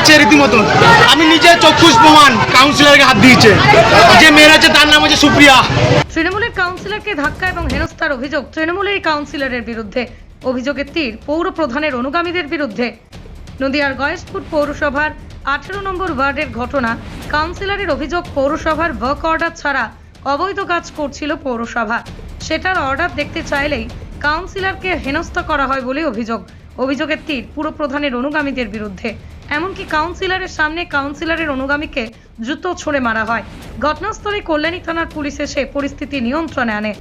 মেরেছে রীতিমতন আমি নিজে চক্ষুষ প্রমাণ কাউন্সিলরকে হাত দিয়েছে। যে মেরেছে তার নাম হচ্ছে সুপ্রিয়া। তৃণমূলের কাউন্সিলরকে ধাক্কা এবং হেনস্থার অভিযোগ তৃণমূলের কাউন্সিলরের বিরুদ্ধে। অভিযোগের তীর পৌর প্রধানের অনুগামীদের বিরুদ্ধে। নদিয়ার গয়েশপুর পৌরসভার আঠেরো নম্বর ওয়ার্ডের ঘটনা কাউন্সিলরের অভিযোগ পৌরসভার ওয়ার্ক অর্ডার ছাড়া অবৈধ কাজ করছিল পৌরসভা। সেটার অর্ডার দেখতে চাইলেই কাউন্সিলরকে হেনস্থা করা হয় বলে অভিযোগ। অভিযোগের তীর পুরো প্রধানের অনুগামীদের বিরুদ্ধে। এমনকি কাউন্সিলরের সামনে কাউন্সিলরের অনুগামীকে জুতো ছুঁড়ে মারা হয়। ঘটনাস্থলে কল্যাণী থানার পুলিশ এসে পরিস্থিতি নিয়ন্ত্রণে আনে।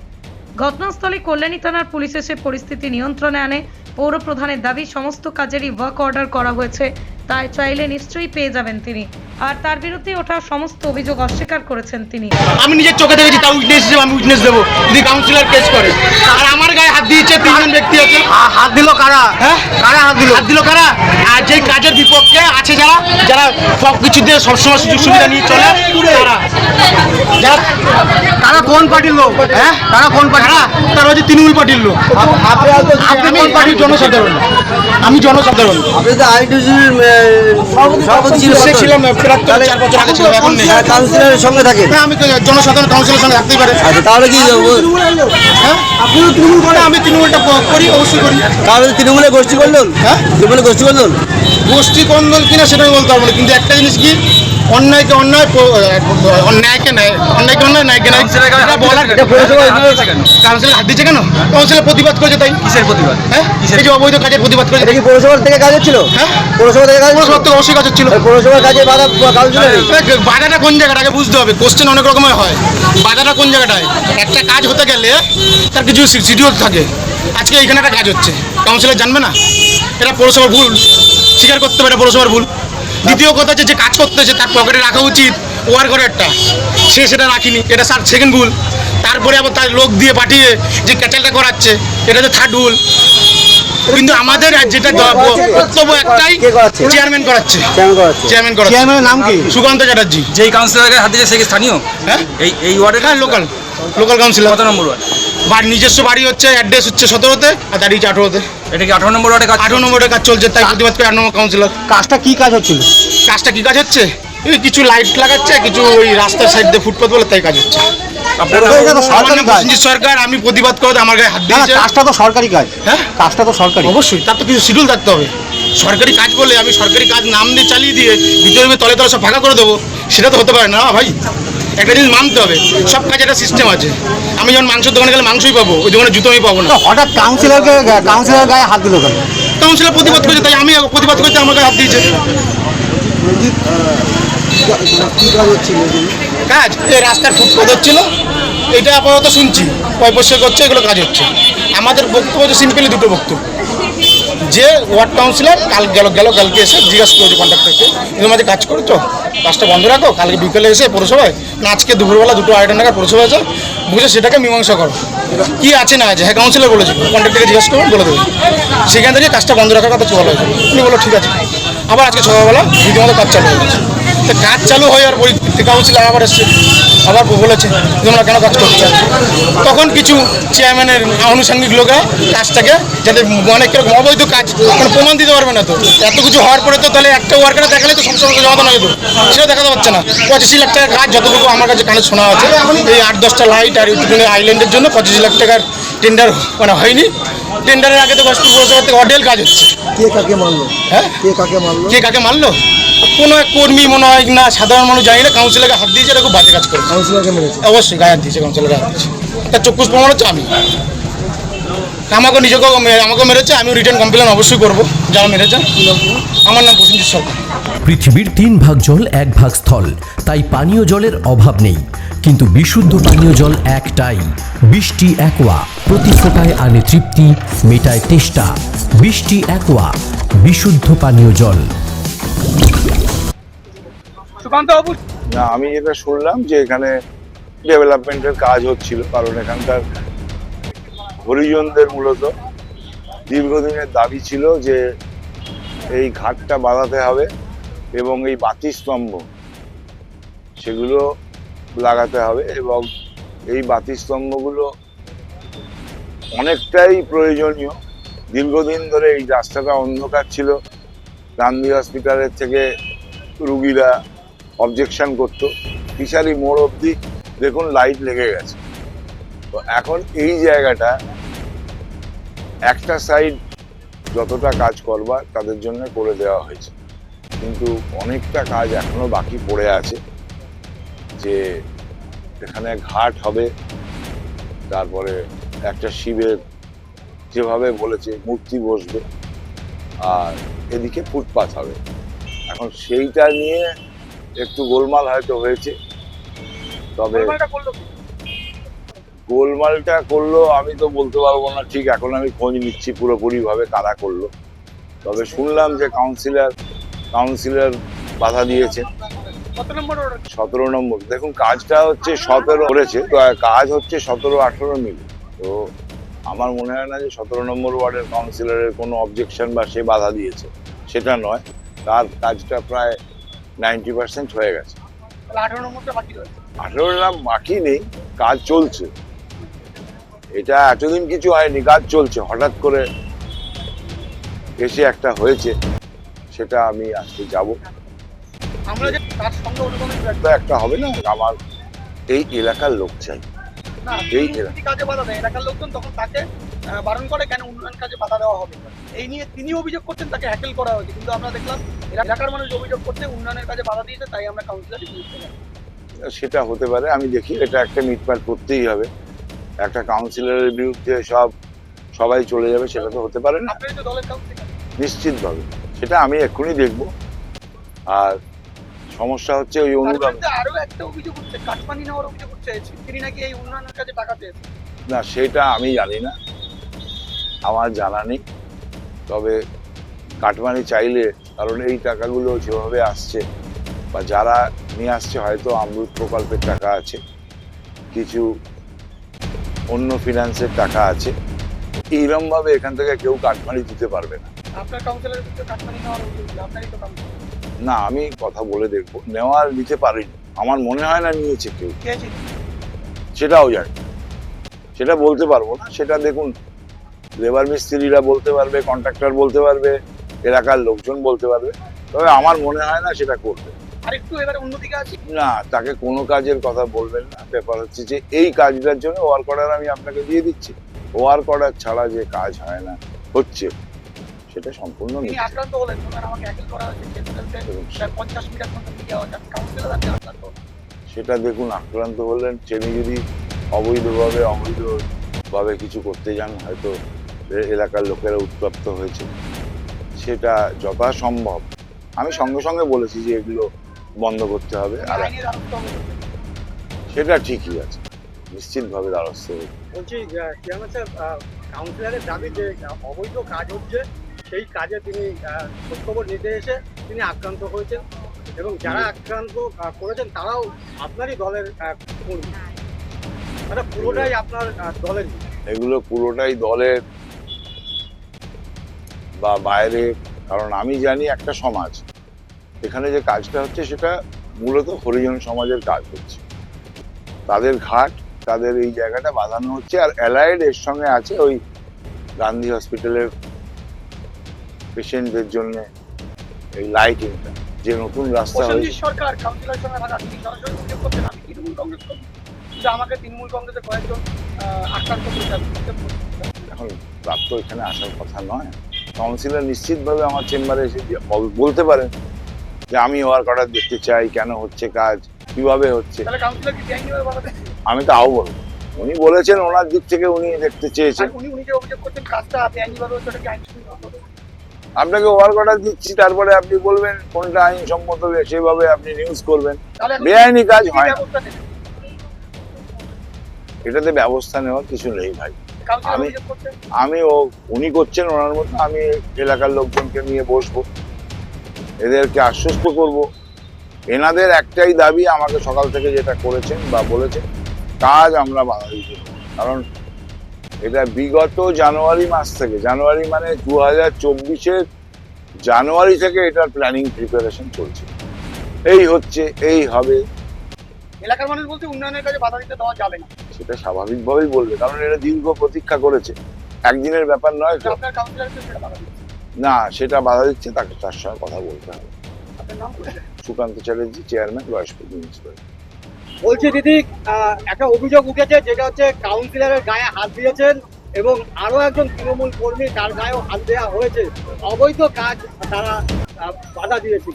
ঘটনাস্থলে কল্যাণী থানার পুলিশ এসে পরিস্থিতি নিয়ন্ত্রণে আনে। পৌর প্রধানের দাবি, সমস্ত কাজেরই ওয়ার্ক অর্ডার করা হয়েছে। তাই চাইলে নিশ্চয়ই পেয়ে যাবেন তিনি। আর তার বিরুদ্ধে ওঠা সমস্ত অভিযোগ অস্বীকার করেছেন তিনি। আমি নিজের চোখে দেখেছি, তার উইটনেস হিসেবে আমি উইটনেস দেবো। যদি কাউন্সিলর কেস করে, আর আমার গায়ে হাত দিয়েছে, তিনজন ব্যক্তি হাত দিল কারা? হ্যাঁ? কারা হাত দিল? হাত দিল কারা? আর যেই কাজের বিপক্ষে আছে যারা যারা সব কিছু দিয়ে সবসময় সুযোগ সুবিধা নিয়ে চলে তারা। যারা কারা কোন পার্টির লোক? হ্যাঁ? কারা কোন পার্টি তারা তারা হচ্ছে তৃণমূল পার্টির লোক। আপনি আমি কোন আমি জনসাধারণ? আমি জনসাধারণ। আপনি তো আইডিসির সভাপতি ছিলাম প্রায় চার বছর আগে ছিলাম এখন নেই। কাউন্সিলরের সঙ্গে থাকেন। হ্যাঁ আমি তো জনসাধারণ কাউন্সিলের সঙ্গে থাকতেই পারে। আচ্ছা তাহলে কি হ্যাঁ? আপনি তৃণমূল করে আমি তৃণমূলটা করি অবশ্যই করি তাহলে তৃণমূলে গোষ্ঠী করলেন? হ্যাঁ? তৃণমূলে গোষ্ঠী করলেন? গোষ্ঠী কন্দল কিনা সেটা আমি বলতে পারব না কিন্তু একটা জিনিস কি? অন্যায়কে অন্যায় অন্যায়কে ন্যায় অন্যায়কে অন্যায় ন্যায়কে ন্যায়। কাউন্সিলর হাত দিচ্ছে কেন? কাউন্সিলের প্রতিবাদ করেছে তাই? কিসের প্রতিবাদ? হ্যাঁ? এই যে অবৈধ কাজের প্রতিবাদ করেছে। কি পৌরসভার থেকে কাজ হচ্ছিল? হ্যাঁ? পৌরসভা থেকে কাজ পৌরসভার থেকে অবশ্যই কাজ হচ্ছিল পৌরসভার কাজে বাধা কাউন্সিলর বাধাটা কোন জায়গাটাকে বুঝতে হবে। কোশ্চেন অনেক রকমের হয়। বাধাটা কোন জায়গাটায়? একটা কাজ হতে গেলে তার কিছু শিডিউল থাকে। আজকে এইখানে একটা কাজ হচ্ছে। কাউন্সিলর জানবে না? এটা পৌরসভার ভুল। স্বীকার করতে হবে এটা পৌরসভার ভুল। দ্বিতীয় কথা হচ্ছে যে কাজ করতেছে তার পকেটে রাখা উচিত। ওয়ার করে একটা। সে সেটা রাখিনি এটা স্যার সেকেন্ড ভুল। তারপরে আবার তার লোক দিয়ে পাঠিয়ে যে ক্যাচালটা করাচ্ছে এটা হচ্ছে থার্ড ভুল। কিন্তু আমাদের আর যেটা বক্তব্য একটাই? চেয়ারম্যান করাচ্ছে? চেয়ারম্যান করাচ্ছে। চেয়ারম্যানের নাম কি? সুকান্ত চ্যাটার্জি। যেই কাউন্সিলরকে হাতে সে স্থানীয়? হ্যাঁ? এই এই ওয়ার্ডের? লোকাল লোকাল কাউন্সিলর কত নম্বর ওয়ার্ড? বাড়ি নিজস্ব বাড়ি হচ্ছে অ্যাড্রেস হচ্ছে সতেরোতে আর দাঁড়িয়েছে আঠেরোতে। এটা কি আঠারো নম্বর ওয়ার্ডে কাজ আঠেরো নম্বরের কাজ চলছে তাই প্রতিবাদ করে আট নম্বর কাউন্সিলর কাজটা কি কাজ হচ্ছিল? কাজটা কি কাজ হচ্ছে? এই কিছু লাইট লাগাচ্ছে কিছু ওই রাস্তার সাইড দিয়ে ফুটপাথ বলে তাই কাজ হচ্ছে। আমার সরকারি নাম কাজ। প্রসেনজিৎ সরকার আমি প্রতিবাদ করে আমার গায়ে হাত না না দিয়েছে। কাজটা তো সরকারি কাজ। হ্যাঁ? কাজটা তো সরকারি। অবশ্যই তার তো কিছু শিডিউল থাকতে হবে। সরকারি কাজ বলে আমি সরকারি কাজ নাম দিয়ে চালিয়ে দিয়ে ভিতরে ভিতরে তলে তলে সব ফাঁকা করে দেবো সেটা তো হতে পারে না ভাই। একটা জিনিস মানতে হবে সব কাজে একটা সিস্টেম আছে। আমি যখন মাংসের দোকানে গেলে মাংসই পাবো ওই দোকানে জুতো আমি পাবো না। হঠাৎ কাউন্সিলরকে কাউন্সিলর গায়ে হাত দিল কেন? কাউন্সিলর প্রতিবাদ করেছে তাই আমি প্রতিবাদ করতে আমাকে হাত দিয়েছে। কাজ এই রাস্তার ফুটপাথ হচ্ছিল এটা আপাতত শুনছি পয়পস্য করছে এগুলো কাজ হচ্ছে। আমাদের বক্তব্য হচ্ছে সিম্পলি দুটো বক্তব্য। যে ওয়ার্ড কাউন্সিলর কাল গেল গেল, কালকে এসে জিজ্ঞাসা করেছে কন্ট্রাক্টরকে এদের মাঝে কাজ করছ? কাজটা বন্ধ রাখো, কালকে বিকেলে এসে পৌরসভায়। না, আজকে দুপুরবেলা দুটো আড়াইটা নাগাদ পৌরসভা আছে। বুঝে সেটাকে মীমাংসা করো। কি আছে, না আছে? হ্যাঁ কাউন্সিলর বলেছে। কন্ট্রাক্টরকে জিজ্ঞাসা করুন বলে দেবে। সেখান থেকে কাজটা বন্ধ রাখার কথা বলা হয়েছে। উনি বলো, ঠিক আছে। আবার আজকে সকালবেলা, রীতিমতো কাজ চালু হয়ে গেছে। তো কাজ চালু হয়ে আর পরিস্থিতি কাউন্সিলর আবার এসছে। আবার বলেছে, তোমরা কেন কাজ করছ? তখন কিছু চেয়ারম্যানের আনুষঙ্গিক লোকরা কাজটাকে যাতে অনেক রকম অবৈধ কাজ প্রমাণ দিতে পারবে না তো। এত কিছু হওয়ার পরে তো তাহলে একটা ওয়ার্কারে দেখালে তো সমস্যা সমাধান হয়ে যেত। সেটা দেখাতে পারছে না। পঁচাশি লাখ টাকার কাজ যতটুকু আমার কাছে কানে শোনা আছে, এই আট, দশটা লাইট আর এইটুকুনি আইল্যান্ডের জন্য পঁচাশি লাখ টাকার টেন্ডার মানে হয়নি। টেন্ডারের আগে তো গসপুর পৌরসভা থেকে অডেল কাজ হচ্ছে। কে কাকে মানলো হ্যাঁ? কে কাকে মানলো কে কাকে মারলো? কোনো এক কর্মী মনে হয় না সাধারণ মানুষ জানি না কাউন্সিলরকে হাত দিয়েছে এটা খুব বাজে কাজ করে কাউন্সিলরকে মেরেছে? অবশ্যই গায়ে হাত দিয়েছে কাউন্সিলারকে হাত দিয়েছে। তার চক্ষুষ প্রমাণ হচ্ছে আমি। আমাকে নিজেকে আমাকে মেরেছে আমি রিটার্ন কমপ্লেন অবশ্যই করব যারা মেরেছে। আমার নাম প্রসেনজিৎ সরকার। পৃথিবীর তিন ভাগ জল এক ভাগ স্থল। তাই পানীয় জলের অভাব নেই। কিন্তু বিশুদ্ধ পানীয় জল একটাই। বৃষ্টি একোয়া প্রতি ফোটায় আনে তৃপ্তি মেটায় তেষ্টা। বৃষ্টি একোয়া বিশুদ্ধ পানীয় জল। না আমি যেটা শুনলাম যে এখানে ডেভেলপমেন্টের কাজ হচ্ছিল কারণ এখানকার হরিজনদের মূলত দীর্ঘদিনের দাবি ছিল যে এই ঘাটটা বাঁধাতে হবে। এবং এই বাতি স্তম্ভ, সেগুলো লাগাতে হবে এবং এই বাতি স্তম্ভগুলো অনেকটাই প্রয়োজনীয়। দীর্ঘদিন ধরে এই রাস্তাটা অন্ধকার ছিল। গান্ধী হসপিটালের থেকে রুগীরা অবজেকশন করতো। ফিশারি মোড় অবধি দেখুন লাইট লেগে গেছে। তো এখন এই জায়গাটা একটা সাইড যতটা কাজ করবার, তাদের জন্য করে দেওয়া হয়েছে। কিন্তু অনেকটা কাজ এখনও বাকি পড়ে আছে যে এখানে ঘাট হবে তারপরে একটা শিবের যেভাবে বলেছে মূর্তি বসবে আর এদিকে ফুটপাথ হবে। এখন সেইটা নিয়ে একটু গোলমাল হয়তো হয়েছে তবে গোলমালটা করল আমি তো বলতে পারব না ঠিক এখন আমি খোঁজ নিচ্ছি পুরোপুরি ভাবে কারা করল। তবে শুনলাম যে কাউন্সিলর কাউন্সিলর বাধা দিয়েছে। সতেরো নম্বর। দেখুন কাজটা হচ্ছে সতেরো করেছে। তো কাজ হচ্ছে সতেরো আঠেরো মিলে। তো আমার মনে হয় না যে সতেরো নম্বর ওয়ার্ডের কাউন্সিলরের কোনো অবজেকশন বা সে বাধা দিয়েছে। সেটা নয়। তার কাজটা প্রায় নাইনটি পার্সেন্ট হয়ে গেছে। আঠেরো নাম বাকি নেই কাজ চলছে। এটা এতদিন কিছু হয়নি কাজ চলছে। হঠাৎ করে এসে একটা হয়েছে। সেটা আমি আজকে যাব। আমরা যে তার সঙ্গে অনুগমন একটা হবে না আমার এই এলাকার লোক চাই। এই কাজে বাধা দেয় এলাকার লোকজন তখন তাকে বারণ করে কেন উন্নয়ন কাজে বাধা দেওয়া হবে? এই নিয়ে তিনি অভিযোগ করছেন তাকে হ্যাকেল করা হয়েছে। কিন্তু আমরা দেখলাম এলাকার মানুষ অভিযোগ করছে উন্নয়নের কাজে বাধা দিয়েছে তাই আমরা কাউন্সিলর। সেটা হতে পারে আমি দেখি এটা একটা মিটমাট করতেই হবে। একটা কাউন্সিলরের বিরুদ্ধে সব সবাই চলে যাবে সেটা তো হতে পারে না। নিশ্চিতভাবে। সেটা আমি এক্ষুনি দেখব। আর সমস্যা হচ্ছে ওই অনুদান আরও একটা অভিযোগ কাটমানি নেওয়ার অভিযোগ তিনি নাকি এই উন্নয়নের কাজে টাকা পেয়েছে না সেটা আমি জানি না। আমার জানা নেই। তবে কাটমানি চাইলে কারণ এই টাকাগুলো যেভাবে আসছে বা যারা নিয়ে আসছে হয়তো অমৃত প্রকল্পের টাকা আছে কিছু অন্য ফিনান্সের টাকা আছে এইরকম ভাবে এখান থেকে কেউ কাটমানি দিতে পারবে না। আপনার কাউন্সিলরের কাটমানি নেওয়ার আপনারই তো কাউন্সিলর না আমি কথা বলে দেখব। নেওয়ার নিতে পারিনি। আমার মনে হয় না নিয়েছে কেউ। সেটাও জানি। সেটা বলতে পারব না। সেটা দেখুন লেবার মিস্ত্রিরা বলতে পারবে কন্ট্রাক্টর বলতে পারবে এলাকার লোকজন বলতে পারবে। তবে আমার মনে হয় না সেটা করবে। আর একটু এবারে অন্যদিকে আছে না তাকে কোনো কাজের কথা বলবেন না। ব্যাপার হচ্ছে যে এই কাজটার জন্য ওয়ার্ক অর্ডার আমি আপনাকে দিয়ে দিচ্ছি। ওয়ার্ক অর্ডার ছাড়া যে কাজ হয় না হচ্ছে। সেটা সম্পূর্ণ তিনি আক্রান্ত হলেন আমাকে করা হয়েছে পঞ্চাশ মিটার কাউন্সিলর আপনি আক্রান্ত সেটা দেখুন আক্রান্ত হলেন তিনি যদি অবৈধভাবে অবৈধভাবে কিছু করতে যান হয়তো এলাকার লোকেরা উত্তপ্ত হয়েছে। সেটা যথাসম্ভব। আমি সঙ্গে সঙ্গে বলেছি যে এগুলো বন্ধ করতে হবে আর। সেটা ঠিকই আছে। নিশ্চিতভাবে দ্বারস্থ হবে বলছি কাউন্সিলরের দাবি যে অবৈধ কাজ হচ্ছে সেই কাজে তিনি খোঁজখবর নিতে এসে তিনি আক্রান্ত হয়েছেন। এবং যারা আক্রান্ত করেছেন তারাও আপনারই দলের কর্মী। মানে পুরোটাই আপনার দলের এগুলো পুরোটাই দলের বা বাইরে, কারণ আমি জানি একটা সমাজ, এখানে যে কাজটা হচ্ছে সেটা মূলত হরিজন সমাজের কাজ হচ্ছে। তাদের ঘাট, তাদের এই জায়গাটা বাঁধানো হচ্ছে, আর অ্যালায়েড এর সঙ্গে আছে ওই গান্ধী হসপিটালের পেশেন্টদের জন্য এই লাইটিংটা যে নতুন রাস্তা সরকার কাউন্সিলরের সঙ্গে সরাসরি অভিযোগ করছেন আমি তৃণমূল কংগ্রেস কিন্তু আমাকে তৃণমূল কংগ্রেসের কয়েকজন আক্রান্ত। এখন প্রাপ্ত এখানে আসার কথা নয় কাউন্সিলর নিশ্চিতভাবে আমার চেম্বারে এসে বলতে পারেন যে আমি ওয়ার্ক অর্ডার দেখতে চাই কেন হচ্ছে কাজ কীভাবে হচ্ছে কাউন্সিলর? আমি তাও বলব উনি বলেছেন ওনার দিক থেকে উনি দেখতে চেয়েছেন উনি উনি যে অভিযোগ করছেন কাজটা কি আইনসম্মত? আপনাকে ওয়ার্ক অর্ডার দিচ্ছি তারপরে আপনি বলবেন কোনটা আইন আইনসম্মত সেভাবে আপনি নিউজ করবেন। বেআইনি কাজ হয় এটাতে ব্যবস্থা নেওয়ার কিছু নেই ভাই। আমি- আমি ও উনি করছেন ওনার মতো আমি এলাকার লোকজনকে নিয়ে বসবো। এদেরকে আশ্বস্ত করব। এনাদের একটাই দাবি আমাকে সকাল থেকে যেটা করেছেন বা বলেছেন কাজ আমরা বাধা দিতে কারণ এটা বিগত জানুয়ারি মাস থেকে জানুয়ারি মানে দু হাজার চব্বিশের জানুয়ারি থেকে এটার প্ল্যানিং প্রিপারেশন চলছে। এই হচ্ছে এই হবে। এলাকার মানুষ বলছে উন্নয়নের কাজে বাধা দিতে দেওয়া যাবে না। সেটা স্বাভাবিকভাবেই বলবে কারণ এরা দীর্ঘ প্রতীক্ষা করেছে। একদিনের ব্যাপার নয় তো। না সেটা বাধা দিচ্ছে তাকে তার সঙ্গে কথা বলতে হবে। সুকান্ত চ্যাটার্জি চেয়ারম্যান বয়স্ক মিউনিসিপ্যালিটি বলছি দিদি একটা অভিযোগ উঠেছে যেটা হচ্ছে কাউন্সিলরের গায়ে হাত দিয়েছেন এবং আরও একজন তৃণমূল কর্মী তার গায়েও হাত দেওয়া হয়েছে। অবৈধ কাজ তারা বাধা দিয়েছে।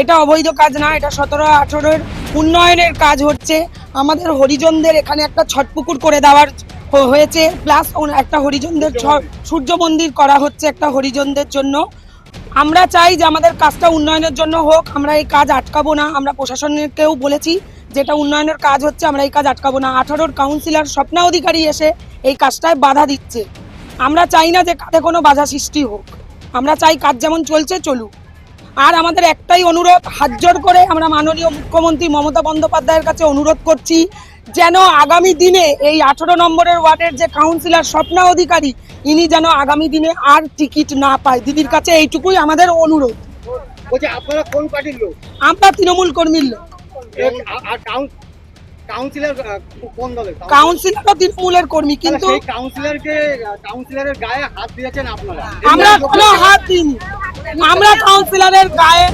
এটা অবৈধ কাজ না এটা সতেরো আঠেরোর উন্নয়নের কাজ হচ্ছে। আমাদের হরিজনদের এখানে একটা ছটপুকুর করে দেওয়ার হয়েছে। প্লাস একটা হরিজনদের সূর্য মন্দির করা হচ্ছে একটা হরিজনদের জন্য। আমরা চাই যে আমাদের কাজটা উন্নয়নের জন্য হোক আমরা এই কাজ আটকাবো না। আমরা প্রশাসনকেও বলেছি যেটা উন্নয়নের কাজ হচ্ছে আমরা এই কাজ আটকাবো না। আঠারোর কাউন্সিলর স্বপ্না অধিকারী এসে এই কাজটায় বাধা দিচ্ছে। আমরা চাই না যে কাজে কোনো বাধা সৃষ্টি হোক। আমরা চাই কাজ যেমন চলছে চলুক। আর আমাদের একটাই অনুরোধ হাত জোর করে আমরা মাননীয় মুখ্যমন্ত্রী মমতা বন্দ্যোপাধ্যায়ের কাছে অনুরোধ করছি যেন আগামী দিনে এই আঠেরো নম্বরের ওয়ার্ডের যে কাউন্সিলর স্বপ্না অধিকারী ইনি যেন আগামী দিনে আর টিকিট না পায়। দিদির কাছে এইটুকুই আমাদের অনুরোধ। আমরা তৃণমূল কর্মীর লোক। আর কাউন্সিলর কোন দলের? তৃণমূলের কর্মী কিন্তু কিন্তু সেই কাউন্সিলরকে কাউন্সিলরের গায়ে হাত দিয়েছেন আপনারা। আমরা কোনো হাত দিইনি। আমরা কাউন্সিলরের গায়ে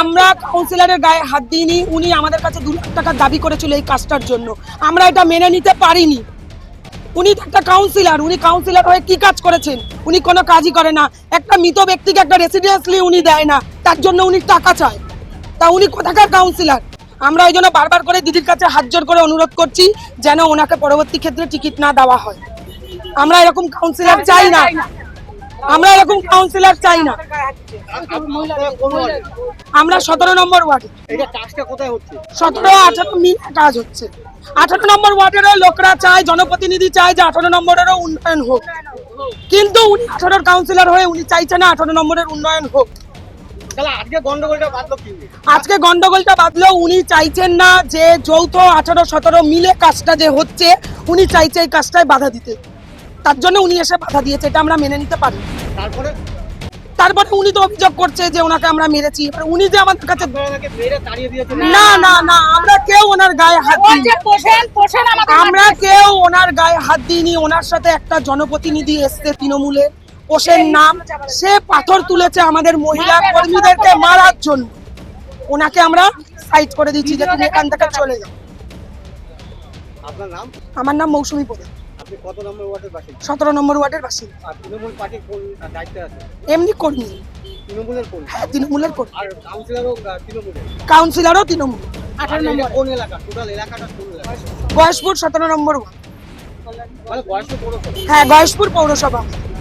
আমরা কাউন্সিলরের গায়ে হাত দিইনি। উনি আমাদের কাছে দু লাখ টাকা দাবি করেছিল এই কাজটার জন্য। আমরা এটা মেনে নিতে পারিনি। উনি তো একটা কাউন্সিলর উনি কাউন্সিলর হয়ে কি কাজ করেছেন? উনি কোনো কাজই করে না। একটা মৃত ব্যক্তিকে একটা রেসিডেন্সলি উনি দেয় না। তার জন্য উনি টাকা চায়। তা উনি কোথাকার কাউন্সিলর আমরা ওই জন্য বারবার করে দিদির কাছে হাত জোর করে অনুরোধ করছি যেন ওনাকে পরবর্তী ক্ষেত্রে টিকিট না দেওয়া হয়। আমরা এরকম কাউন্সিলর চাই না। আমরা এরকম কাউন্সিলর চাই না? আমরা সতেরো নম্বর ওয়ার্ডে। সতেরো আঠারো মিলে কাজ হচ্ছে। আঠারো নম্বর ওয়ার্ডেরও লোকরা চায় জনপ্রতিনিধি চায় যে আঠারো নম্বরেরও উন্নয়ন হোক। কিন্তু উনি আঠারোর কাউন্সিলর হয়ে উনি চাইছে না আঠারো নম্বরের উন্নয়ন হোক। আজকে গন্ডগোলটা বাঁধলো কি আজকে গন্ডগোলটা বাঁধলেও উনি চাইছেন না যে যৌথ আঠারো সতেরো মিলে কাজটা যে হচ্ছে উনি চাইছে এই কাজটায় বাধা দিতে। তার জন্য উনি এসে বাধা দিয়েছে এটা আমরা মেনে নিতে পারি। তারপরে? তারপরে উনি তো অভিযোগ করছে যে ওনাকে আমরা মেরেছি এবার উনি যে আমাদের কাছে না না না আমরা কেউ ওনার গায়ে হাত দিইনি। আমরা কেউ ওনার গায়ে হাত দিইনি ওনার সাথে একটা জনপ্রতিনিধি এসছে তৃণমূলের ওসের নাম সে পাথর তুলেছে আমাদের মহিলা কর্মীদেরকে মারার জন্য। ওনাকে আমরা সাইড করে দিচ্ছি যে তুমি এখান থেকে চলে যাও। আপনার নাম? আমার নাম মৌসুমী পদে। আপনি কত নম্বর ওয়ার্ডের বাসিন্দা? সতেরো নম্বর ওয়ার্ডের বাসিন্দা। আর তৃণমূল পার্টির কোন আহ, দায়িত্বে আছে? এমনি কর্মী। হ্যাঁ তৃণমূলের কর্মী। কাউন্সিলরও তৃণমূল। আঠারো নম্বর। কোন এলাকা? টোটাল এলাকাটা কোন সতেরো নম্বর ওয়ার্ড। মানে হ্যাঁ গয়েশপুর পৌরসভা।